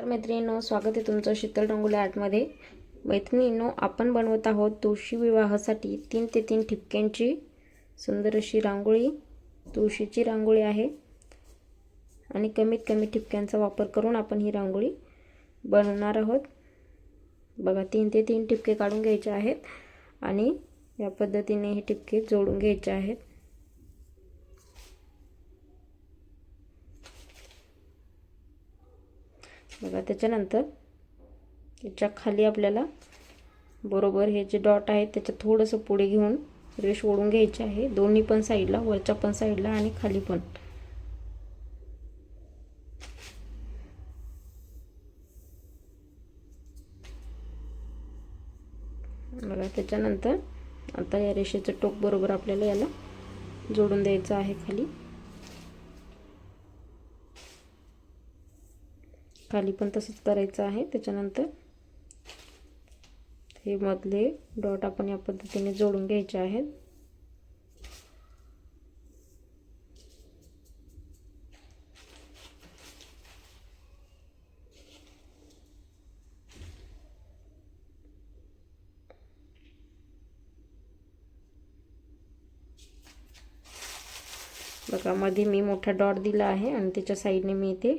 तर मैत्रिणींनो स्वागत आहे तुमचं शीतल रंगोली आर्टमध्ये मैत्रिणींनो आपण बनवत आहोत तुळशी विवाहासाठी तीन ते तीन ठिपक्यांची सुंदर अशी रांगोळी. तुळशीची रांगोळी आहे. आणि कमीत कमी ठिपक्यांचा वापर करून आपण ही रांगोळी बनवणार आहोत. बघा तीन ते तीन ठिपके काढून घ्यायचे आहेत. आणि या पद्धतीने हे ठिपके जोडून घ्यायचे आहेत. बघा त्याच्यानंतर त्याच्याखाली आपल्याला बरोबर हे जे डॉट आहे त्याच्या थोडंसं पुढे घेऊन रेश ओढून घ्यायचे आहे. दोन्ही पण साईडला वरच्या पण साईडला आणि खाली पण. बघा त्याच्यानंतर आता या रेषेचं टोक बरोबर आपल्याला याला जोडून द्यायचं आहे खाली. खाली पण तसंच करायचं आहे. त्याच्यानंतर हे मधले डॉट आपण या पद्धतीने जोडून घ्यायचे आहेत. बघा मध्ये मी मोठा डॉट दिला आहे आणि त्याच्या साईडने मी इथे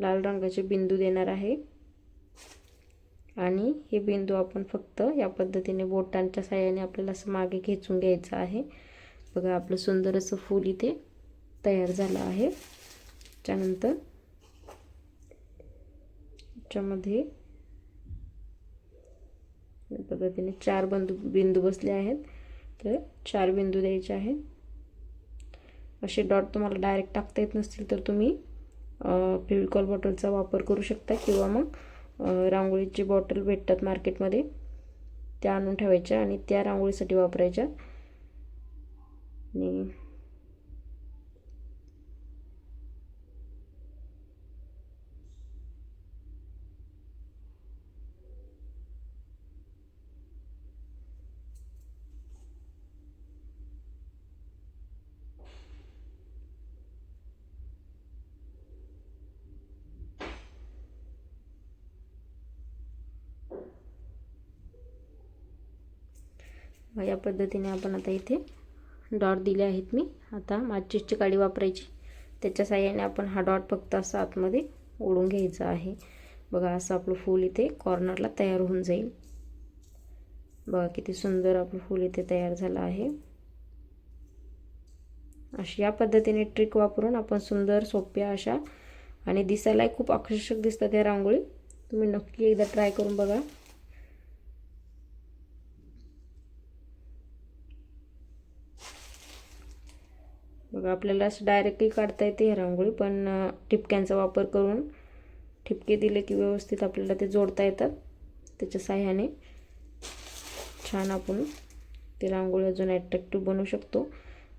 लाल रंगाचे बिंदू देणार आहे. आणि हे बिंदू आपण फक्त या पद्धतीने बोटांच्या साह्याने आपल्याला असं मागे खेचून घ्यायचं आहे. बघा आपलं सुंदर असं फूल इथे तयार झालं आहे. त्यानंतर याच्यामध्ये या पद्धतीने चार बंदू बिंदू बसले आहेत. तर चार बिंदू द्यायचे आहेत. असे डॉट तुम्हाला डायरेक्ट टाकता येत नसतील तर तुम्ही फेविकॉल बॉटलचा वापर करू शकता किंवा मग रांगोळीची बॉटल भेटतात मार्केटमध्ये त्या आणून ठेवायच्या आणि त्या रांगोळीसाठी वापरायच्या. आणि या पद्धतीने आपण आता इथे डॉट दिले आहेत मी. आता माचीसची काडी वापरायची. त्याच्या साह्याने आपण हा डॉट फक्त असं आतमध्ये ओढून घ्यायचा आहे. बघा असं आपलं फूल इथे कॉर्नरला तयार होऊन जाईल. बघा किती सुंदर आपलं फूल इथे तयार झालं आहे. अशी या पद्धतीने ट्रिक वापरून आपण सुंदर सोप्या अशा आणि दिसायलाही खूप आकर्षक दिसतात या रांगोळी. तुम्ही नक्की एकदा ट्राय करून बघा. बघा आपल्याला असं डायरेक्टली काढता येते ही रांगोळी पण ठिपक्यांचा वापर करून ठिपके दिले की व्यवस्थित आपल्याला ते जोडता येतात त्याच्या साह्याने. छान आपण ते रांगोळी अजून ॲट्रॅक्टिव्ह बनवू शकतो.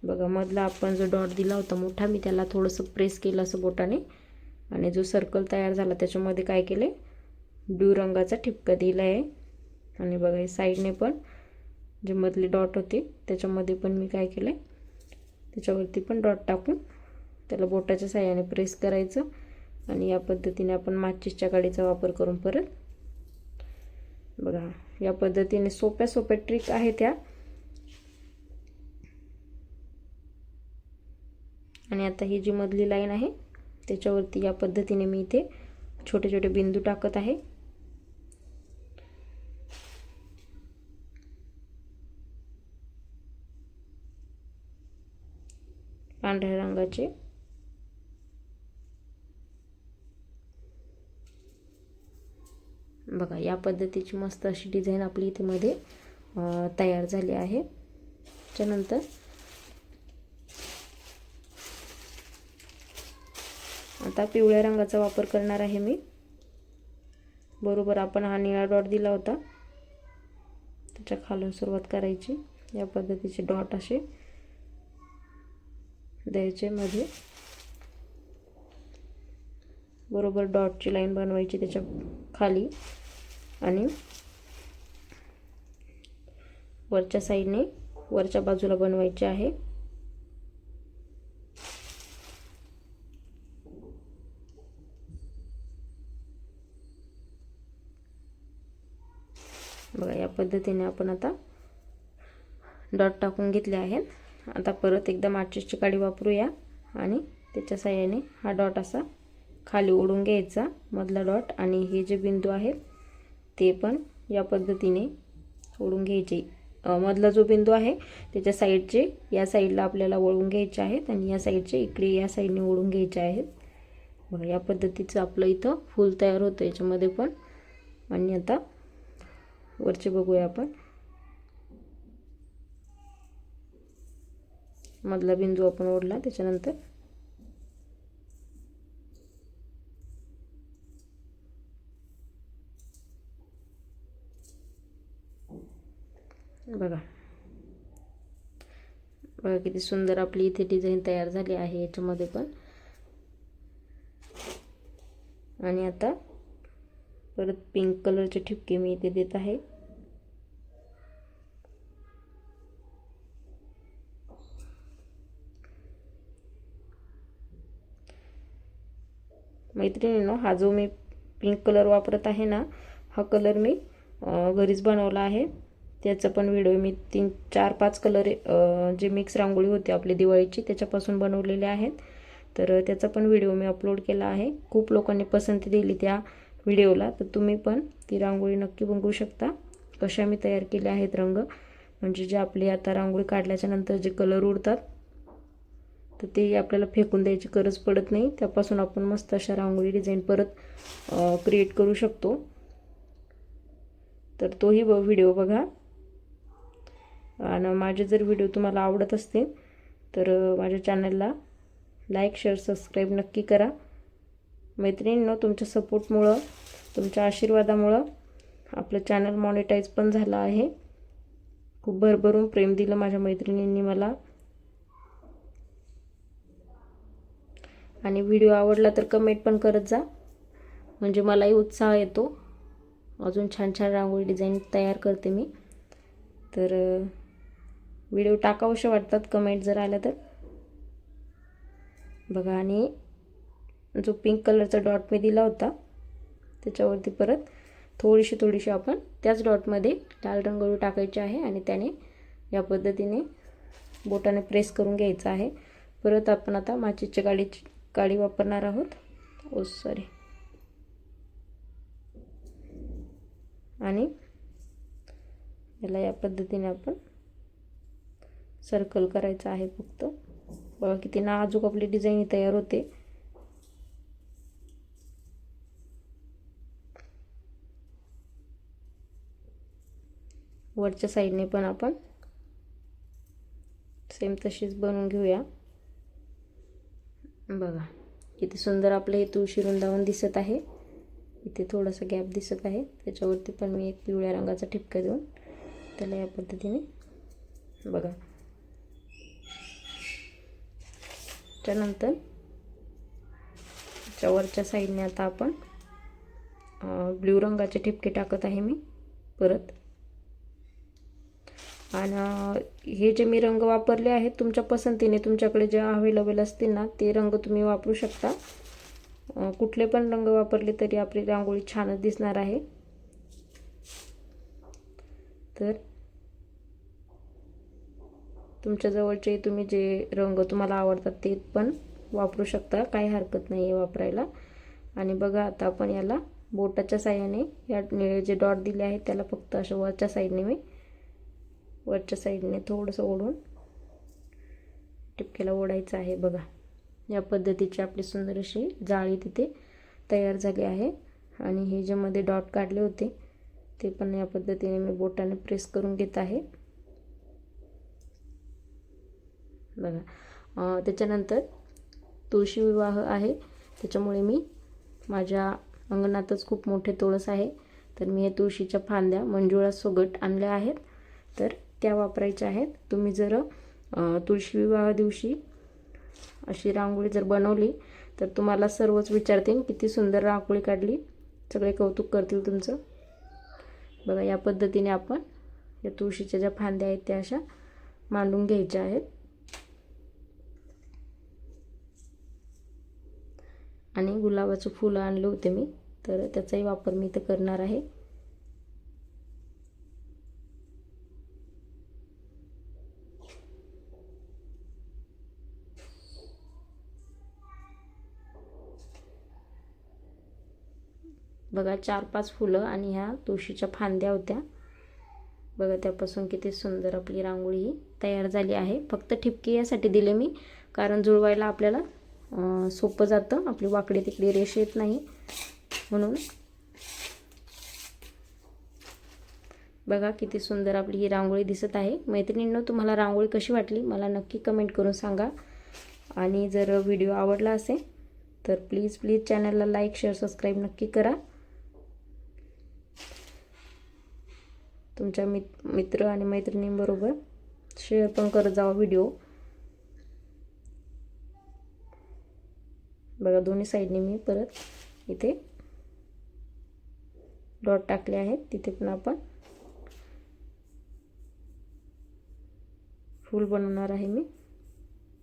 बघा मधला आपण जो डॉट दिला होता मोठा मी त्याला थोडंसं प्रेस केलं असं बोटाने. आणि जो सर्कल तयार झाला त्याच्यामध्ये काय केले? ब्ल्यू रंगाचा ठिपका दिला आहे. आणि बघा हे साईडने पण जे मधले डॉट होते त्याच्यामध्ये पण मी काय केलं? आहे त्याच्यावरती पण डॉट टाकून त्याला बोटाच्या साह्याने प्रेस करायचं आणि या पद्धतीने आपण माचीसच्या गाडीचा वापर करून परत बघा या पद्धतीने सोप्या सोप्या ट्रिक आहे त्या आणि आता ही जी मधली लाईन आहे त्याच्यावरती या पद्धतीने मी इथे छोटे छोटे बिंदू टाकत आहे. पांढऱ्या रंगाचे. बघा या पद्धतीची मस्त अशी डिझाईन आपली इथे मध्ये तयार झाली आहे. त्यानंतर आता पिवळ्या रंगाचा वापर करणार आहे मी. बरोबर आपण हा निळा डॉट दिला होता. त्याच्या खालून सुरुवात करायची. या पद्धतीचे डॉट असे. द्यायचे मध्ये बरोबर डॉटची लाईन बनवायची त्याच्याखाली. आणि वरच्या साईडने वरच्या बाजूला बनवायचे आहे. बघा या पद्धतीने आपण आता डॉट टाकून घेतले आहेत. आता परत एकदा माचीसची काडी वापरूया. आणि त्याच्या साह्याने हा डॉट असा खाली ओढून घ्यायचा मधला डॉट. आणि हे जे बिंदू आहेत ते पण या पद्धतीने ओढून घ्यायचे. मधला जो बिंदू आहे त्याच्या साईडचे या साईडला आपल्याला वळून घ्यायचे आहेत आणि या साईडचे इकडे या साईडने ओढून घ्यायचे आहेत. बघा या पद्धतीचं आपलं इथं फूल तयार होतं. याच्यामध्ये पण आणि आता वरचे बघूया आपण. मधला बिंदू आपण ओढला त्याच्यानंतर बघा. बघा किती सुंदर आपली इथे डिझाईन तयार झाली आहे याच्यामध्ये पण. आणि आता परत पिंक कलरचे ठिपके मी इथे देत आहे. मैत्रिणीनो हा जो मी पिंक कलर वापरत आहे ना हा कलर मी घरीच बनवला आहे. त्याचा पण व्हिडिओ मी तीन चार पाच कलर जे मिक्स रांगोळी होती आपली दिवाळीची त्याच्यापासून बनवलेले आहेत. तर त्याचा पण व्हिडिओ मी अपलोड केला आहे. खूप लोकांनी पसंती दिली त्या व्हिडिओला तर तुम्ही पण ती रांगोळी नक्की बघू शकता. कशा मी तयार केल्या आहेत रंग. म्हणजे जे आपली आता रांगोळी काढल्याच्यानंतर जे कलर उडतात तर ते आपल्याला फेकून द्यायची गरज पडत नाही. त्यापासून आपण मस्त अशा रांगोळी डिझाईन परत क्रिएट करू शकतो. तर तोही ब व्हिडिओ बघा. आणि माझे जर व्हिडिओ तुम्हाला आवडत असतील तर माझ्या चॅनलला लाईक शेअर सबस्क्राईब नक्की करा. मैत्रिणींनो तुमच्या सपोर्टमुळं तुमच्या आशीर्वादामुळं आपलं चॅनल मॉनिटाईज पण झालं आहे. खूप भरभरून प्रेम दिलं माझ्या मैत्रिणींनी मला. आणि व्हिडिओ आवडला तर कमेंट पण करत जा. म्हणजे मलाही उत्साह येतो. अजून छान छान रांगोळी डिझाईन तयार करते मी. तर व्हिडिओ टाकावशे वाटतात कमेंट जर आल्या तर. बघा आणि जो पिंक कलरचा डॉट मी दिला होता त्याच्यावरती परत थोडीशी थोडीशी आपण त्याच डॉटमध्ये लाल रंगोळी टाकायची आहे आणि त्याने या पद्धतीने बोटाने प्रेस करून घ्यायचं आहे. परत आपण आता माचीच्या गाडीची गाडी वापरणार आहोत. Oh, ओ सॉरी आणि याला या पद्धतीने आपण सर्कल करायचं आहे फक्त. बघा किती नाजूक आपली डिझाईन तयार होते. वरच्या साईडने पण आपण सेम तशीच बनवून घेऊया. बघा किती सुंदर आपलं हे तुळशी वृंदावन दिसत आहे. इथे थोडासा गॅप दिसत आहे. त्याच्यावरती पण मी एक पिवळ्या रंगाचा ठिपका देऊन त्याला या पद्धतीने बघा. त्यानंतर वरच्या साईडने आता आपण ब्ल्यू रंगाचे ठिपके टाकत आहे मी. परत आणि हे जे मी रंग वापरले आहेत तुमच्या पसंतीने तुमच्याकडे जे अवेलेबल असतील ना ते रंग तुम्ही वापरू शकता. कुठले पण रंग वापरले तरी आपली रांगोळी छानच दिसणार आहे. तर तुमच्या जवळचे तुम्ही जे रंग तुम्हाला आवडतात ते पण वापरू शकता. काही हरकत नाही आहे वापरायला. आणि बघा आता आपण याला बोटाच्या साह्याने या निळे जे डॉट दिले आहेत त्याला फक्त अशा वरच्या साईडने मी वरच्या साईडने थोडंसं ओढून टिपक्याला ओढायचं आहे. बघा या पद्धतीची आपली सुंदर अशी जाळी तिथे तयार झाली आहे. आणि हे जे मध्ये डॉट काढले होते ते पण या पद्धतीने मी बोटाने प्रेस करून घेत आहे. बघा त्याच्यानंतर तुळशी विवाह आहे. त्याच्यामुळे मी माझ्या अंगणातच खूप मोठे तुळस आहे. तर मी हे तुळशीच्या फांद्या मंजुळा सोगट आणल्या आहेत. तर त्या वापरायच्या आहेत. तुम्ही जर तुळशी विवाह दिवशी अशी रांगोळी जर बनवली तर तुम्हाला सर्वच विचारतील किती सुंदर रांगोळी काढली. सगळे कौतुक करतील तुमचं. बघा या पद्धतीने आपण या तुळशीच्या ज्या फांद्या आहेत त्या अशा मांडून घ्यायच्या आहेत. आणि गुलाबाचं फुलं आणलं होते मी तर त्याचाही वापर मी इथं करणार आहे. बघा चार पाच फुलं आणि ह्या तुळशीच्या फांद्या होत्या. बघा त्यापासून किती सुंदर आपली रांगोळी ही तयार झाली आहे. फक्त ठिपके यासाठी दिले मी कारण जुळवायला आपल्याला सोपं जातं. आपली वाकडी तिकडी रेष येत नाही. म्हणून बघा किती सुंदर आपली ही रांगोळी दिसत आहे. मैत्रिणींनो तुम्हाला रांगोळी कशी वाटली? मला नक्की कमेंट करून सांगा. आणि जर व्हिडिओ आवडला असेल तर प्लीज प्लीज चॅनलला लाईक शेअर सबस्क्राईब नक्की करा. तुमच्या मित मित्र आणि मैत्रिणींबरोबर शेअर पण करत जावा व्हिडिओ बघा दोन्ही साईडने मी परत इथे डॉट टाकले आहेत. तिथे पण आपण फूल बनवणार आहे मी.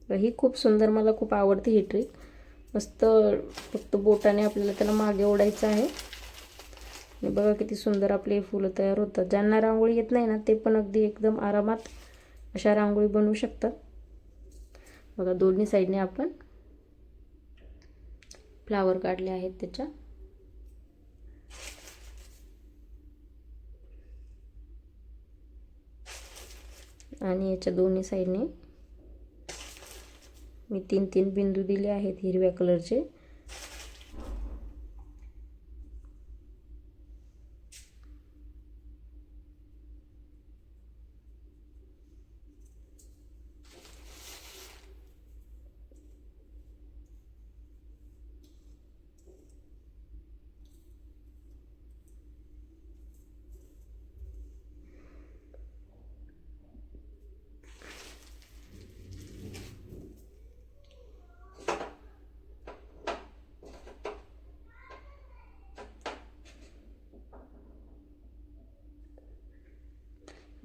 ही खूप सुंदर मला खूप आवडते ही ट्रिक मस्त फक्त बोटाने आपल्याला त्याला मागे ओढायचं आहे. बघा किती सुंदर आपले फुलं तयार होतात. ज्यांना रांगोळी येत नाही ना ते पण अगदी एकदम आरामात अशा रांगोळी बनवू शकतात. बघा दोन्ही साईडने आपण फ्लावर काढले आहेत त्याच्या. आणि याच्या दोन्ही साईडने मी तीन तीन बिंदू दिले आहेत हिरव्या कलरचे.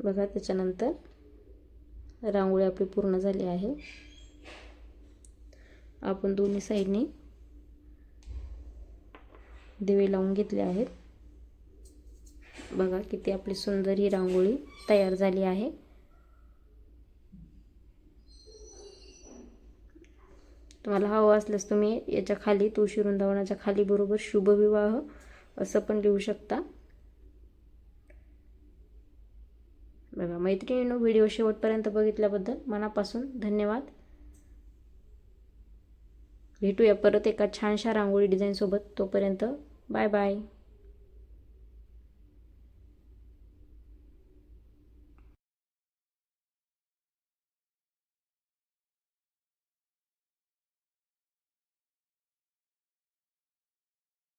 बघा त्याच्यानंतर रांगोळी आपली पूर्ण झाली आहे. आपण दोन्ही साईडनी दिवे लावून घेतले आहेत. बघा किती आपली सुंदर ही रांगोळी तयार झाली आहे. तुम्हाला हवं असल्यास तुम्ही याच्या खाली तुळशी वृंदावनाच्या खाली बरोबर शुभविवाह असं पण लिहू शकता. बघा मैत्रिणींनो व्हिडिओ शेवटपर्यंत बघितल्याबद्दल मनापासून धन्यवाद. भेटूया परत एका छानशा रांगोळी डिझाईनसोबत. तोपर्यंत बाय बाय.